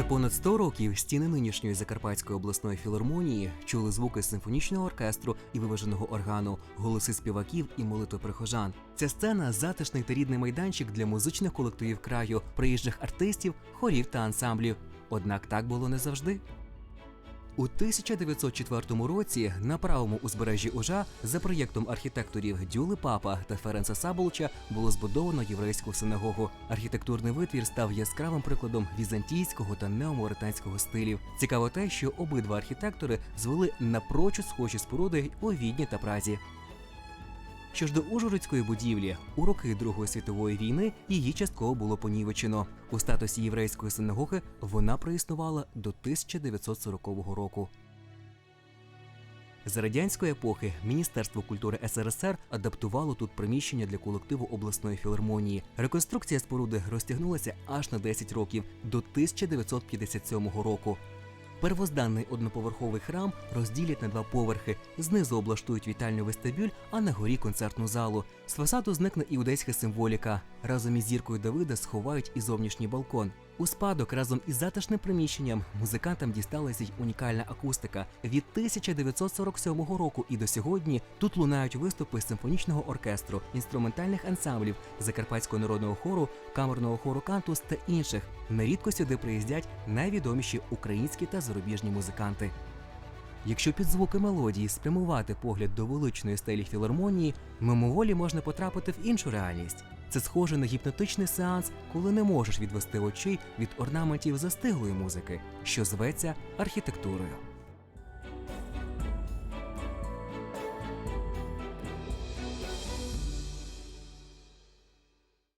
За понад 100 років стіни нинішньої Закарпатської обласної філармонії чули звуки симфонічного оркестру і виваженого органу, голоси співаків і молитви прихожан. Ця сцена затишний та рідний майданчик для музичних колективів краю, приїжджих артистів, хорів та ансамблів. Однак так було не завжди. У 1904 році на правому узбережжі Ужа за проєктом архітекторів Дюли Папа та Ференса Саболча було збудовано єврейську синагогу. Архітектурний витвір став яскравим прикладом візантійського та неомоританського стилів. Цікаво те, що обидва архітектори звели напрочуд схожі споруди у Відні та Празі. Що ж до Ужгородської будівлі, у роки Другої світової війни її частково було понівечено. У статусі єврейської синагоги вона проіснувала до 1940 року. За радянської епохи Міністерство культури СРСР адаптувало тут приміщення для колективу обласної філармонії. Реконструкція споруди розтягнулася аж на 10 років до 1957 року. Первозданний одноповерховий храм розділять на два поверхи. Знизу облаштують вітальню вестибюль, а на горі концертну залу. З фасаду зникне іудейська символіка. Разом із зіркою Давида сховають і зовнішній балкон. У спадок разом із затишним приміщенням музикантам дісталася й унікальна акустика. Від 1947 року і до сьогодні тут лунають виступи симфонічного оркестру, інструментальних ансамблів, Закарпатського народного хору, камерного хору Кантус та інших. Нерідко сюди приїздять найвідоміші українські та зарубіжні музиканти. Якщо під звуки мелодії спрямувати погляд до величної стелі філармонії, мимоволі можна потрапити в іншу реальність. Це схоже на гіпнотичний сеанс, коли не можеш відвести очей від орнаментів застиглої музики, що зветься архітектурою.